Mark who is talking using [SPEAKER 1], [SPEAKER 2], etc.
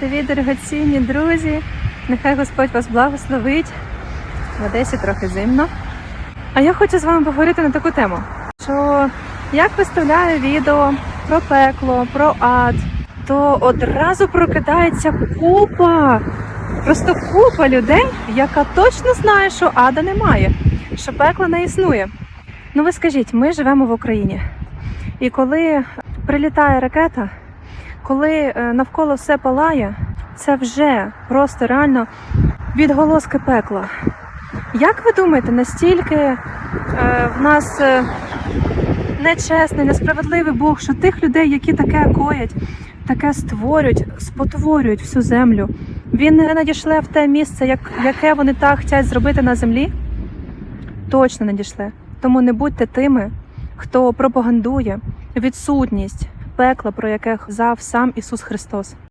[SPEAKER 1] Привіт, дорогоцінні друзі! Нехай Господь вас благословить. В Одесі трохи зимно. А я хочу з вами поговорити на таку тему, що як виставляю відео про пекло, про ад, то одразу прокидається купа, просто купа людей, яка точно знає, що ада немає, що пекла не існує. Ну ви скажіть, ми живемо в Україні. І коли прилітає ракета, коли е, навколо все палає, це вже просто реально відголоски пекла. Як ви думаєте, настільки е, в нас е, нечесний, несправедливий Бог, що тих людей, які таке коять, таке створюють, спотворюють всю землю, він не надішле в те місце, як, яке вони так хочуть зробити на землі? Точно надішле. Тому не будьте тими, хто пропагандує відсутність пекла, про яке казав сам Ісус Христос.